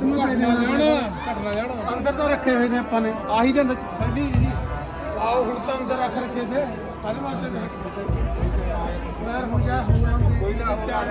ਨੇ ਘਟਣਾ ਜਾਣਾ। ਅੰਦਰ ਤਾਂ ਰੱਖੇ ਹੋਏ ਨੇ ਆਪਾਂ ਨੇ। ਆਹੀ ਜੰਦ ਥੈਲੀ ਜੀ। ਆਓ ਹੁਣ ਤਾਂ ਅੰਦਰ ਰੱਖ ਰੱਖੇ ਤੇ। ਕੱਲ ਵਾਸਤੇ ਦੇ ਯਾਰ ਹੁਣ ਜਾ ਹੁਣ ਕੋਈ ਨਾ ਆ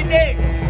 Hindi!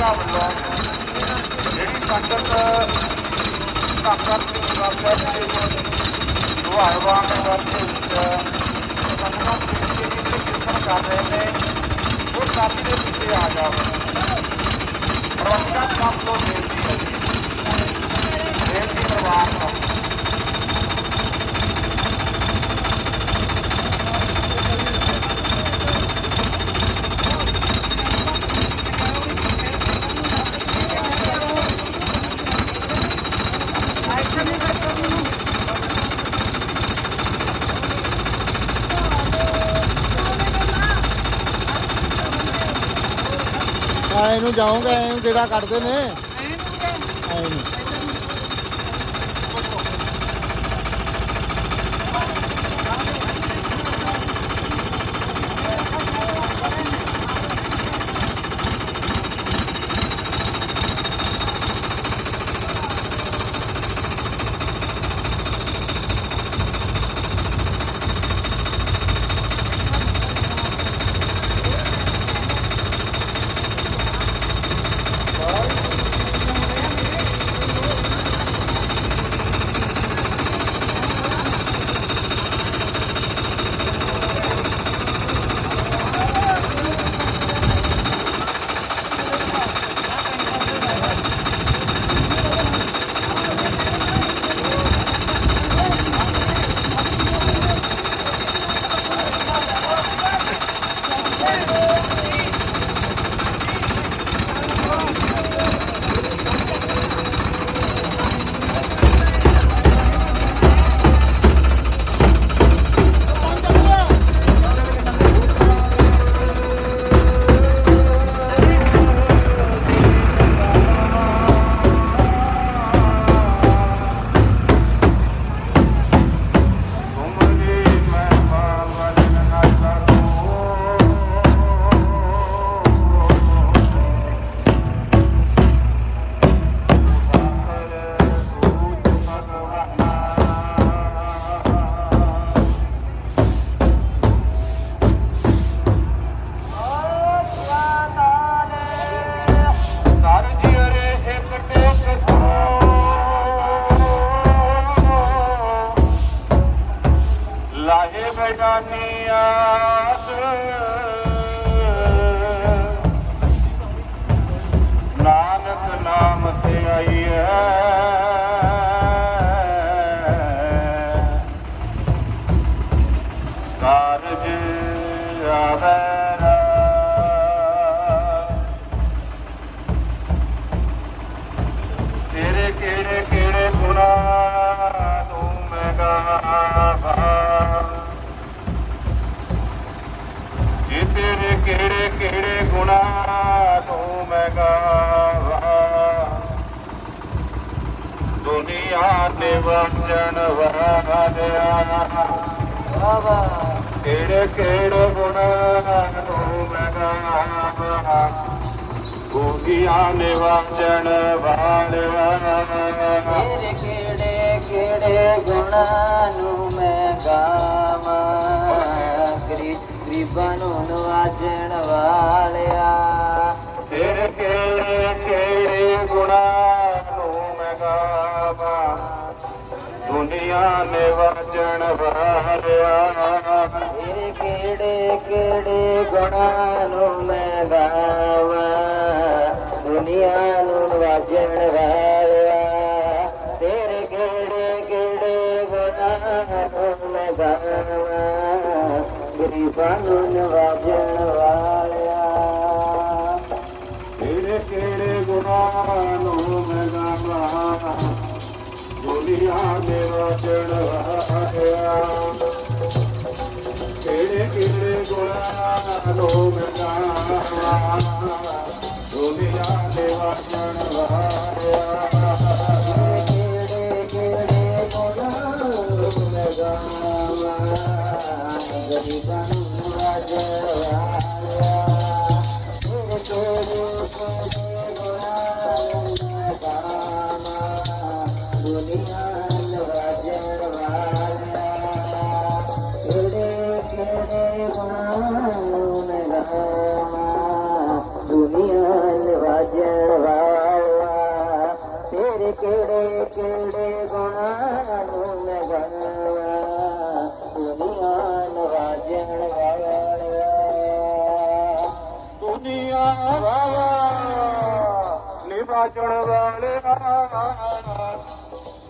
ਰੇੜੀ ਵੱਲੋਂ ਜਿਹੜੀ ਸੰਗਤ ਕਾਕਰ ਦੀ ਮੁਕਾਬਲਾ ਦੇ ਦੁਆਰਵਾਨ ਦੇ ਵਿੱਚ ਸੰਗਤਾਂ ਦੇ ਵਿੱਚ ਕੀਰਤਨ ਕਰ ਰਹੇ ਨੇ, ਉਹ ਕਾਫੀ ਦੇ ਪਿੱਛੇ ਆ ਜਾਵੇ ਪਰਮਤਤਾ ਕੰਮ ਤੋਂ ਬੇਨਤੀ ਹੈ ਆ ਇਹਨੂੰ ਜਾਊਂਗਾ ਇਹਨੂੰ ਕਿਹੜਾ ਕੱਢਦੇ ਨੇ। ਆਏ ਨੂੰ Kainaniya ਦੁਨੀਆ ਦੇ ਵੰਜਣ ਵਾਲਿਆ। ਕਿਹੜੇ ਕਿਹੜੇ ਗੁਣਾ ਨੂੰ ਮੈਂ ਗਾਵਾਂ ਗੋਗੀਆਂ ਨੇ ਵਾਚਣ ਵਾਲਿਆ। ਤੇਰੇ ਕਿਹੜੇ ਕਿਹੜੇ ਗੁਣਾਂ ਨੂੰ ਮੈਂ ਗਾਵਾਂ। ਗਰੀ ਗਰੀਬਾਂ ਨੂੰ ਨਵਾਜਣ ਵਾਲਿਆ। ਦੁਨੀਆ ਨੇ ਵਾਚਣ ਵਾਲਿਆ ਤੇਰੇ ਕਿਹੜੇ ਕਿਹੜੇ ਗੁਣਾਂ ਨੂੰ ਮੈਂ ਗਾਵਾਂ? ਦੁਨੀਆ ਨੂੰ ਨਵਾਜਣ ਵਾਲਿਆ ਤੇਰੇ ਕਿਹੜੇ ਕਿਹੜੇ ਗੁਣਾਂ ਨੂੰ ਮੈਂ ਗਾਵਾਂ? ਗਰੀਬਾਂ ਨੂੰ ਨਵਾਜਣ ਵਾਲਿਆ ਸਿਆ ਦੇ ਵਚਨ ਆਇਆ। ਕਿਹੜੇ ਕਿਹੜੇ ਗੁਣਾ ਲੋ ਮੈਂ ਨਿਵਾਚਣ ਵਾਲਿਆ।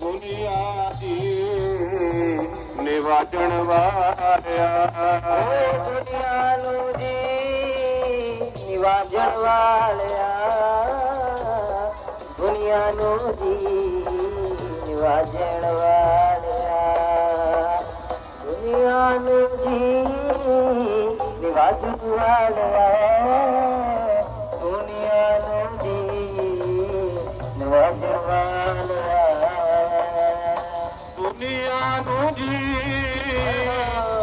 ਦੁਨੀਆ ਦੀ ਨਿਵਾਚਣ ਵਾਲਿਆ। ਦੁਨੀਆ ਨੂੰ ਜੀ ਨਿਵਾਜਣ ਵਾਲਿਆ। ਦੁਨੀਆ ਨੂੰ ਜੀ ਨਿਵਾਜਣ ਵਾਲਿਆ। ਦੁਨੀਆ ਨੂੰ ਜੀ ਨਿਵਾਜਣ ਵਾਲਿਆ। বুঝি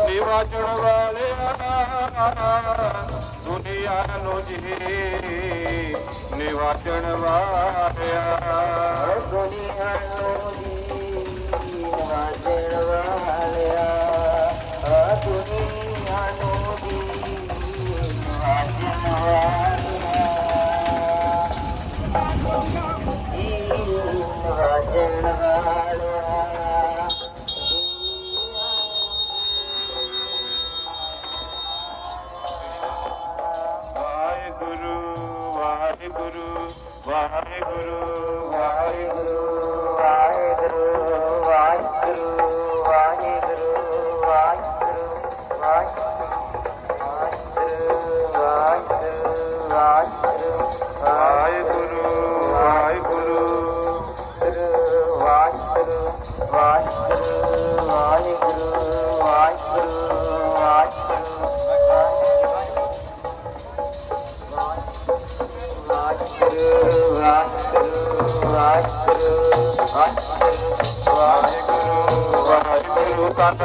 নির্বাচন বলে দুনিয়া নজি নির্বাচন বলে দুনিয়া নজি নির্বাচন বলে দুনিয়া নজি নির্বাচন বলে Thank you. ਵਾਹਿਗੁਰੂ ਵਾਹਿਗੁਰੂ।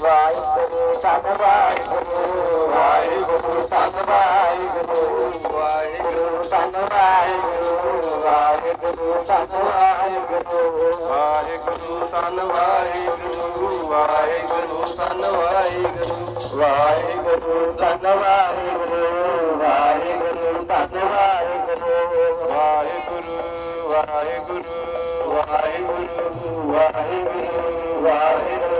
ਵਾਹਿਗੁਰੂ ਧੰਨ ਵਾਹਿਗੁਰੂ ਵਾਹਿਗੁਰੂ ਧੰਨ ਵਾਹਿਗੁਰੂ ਵਾਹਿਗੁਰੂ ਧੰਨ ਵਾਹਿਗੁਰੂ ਵਾਹਿਗੁਰੂ ਵਾਹਿਗੁਰੂ ਧੰਨ ਵਾਹਿਗੁਰੂ ਵਾਹਿਗੁਰੂ ਧੰਨ ਵਾਹਿਗੁਰੂ ਵਾਹਿਗੁਰੂ ਧੰਨ ਵਾਹਿਗੁਰੂ ਵਾਹਿਗੁਰੂ ਧੰਨ ਵਾਹਿਗੁਰੂ ਵਾਹਿਗੁਰੂ ਧੰਨ ਵਾਹਿਗੁਰੂ ਵਾਹਿਗੁਰੂ ਵਾਹਿਗੁਰੂ ਵਾਹਿਗੁਰੂ ਵਾਹਿਗੁਰੂ ਵਾਹਿਗੁਰੂ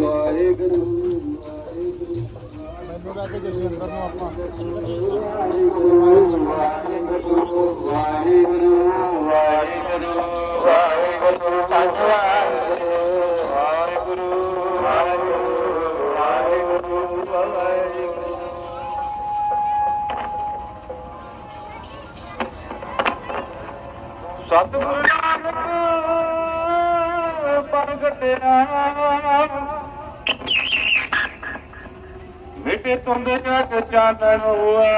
ਵਾਹਿਗੁਰੂ ਮੈਨੂੰ ਲੱਗੇ ਜਸ਼ਨਦਰ ਨੂੰ ਆਪਾਂ ਵਾਹਿਗੁਰੂ ਵਾਹਿਗੁਰੂ ਵਾਹਿਗੁਰੂ ਵਾਹਿਗੁਰੂ ਵਾਹਿਗੁਰੂ ਵਾਹਿਗੁਰੂ ਵਾਹਿਗੁਰੂ ਸਤਿਗੁਰੂ ਨਾਨਕ ਪ੍ਰਗਟਿਆ ਤੇ ਤੁੰਬੇ ਦਾ ਕੋਚਾ ਤਨ। ਹੋਆ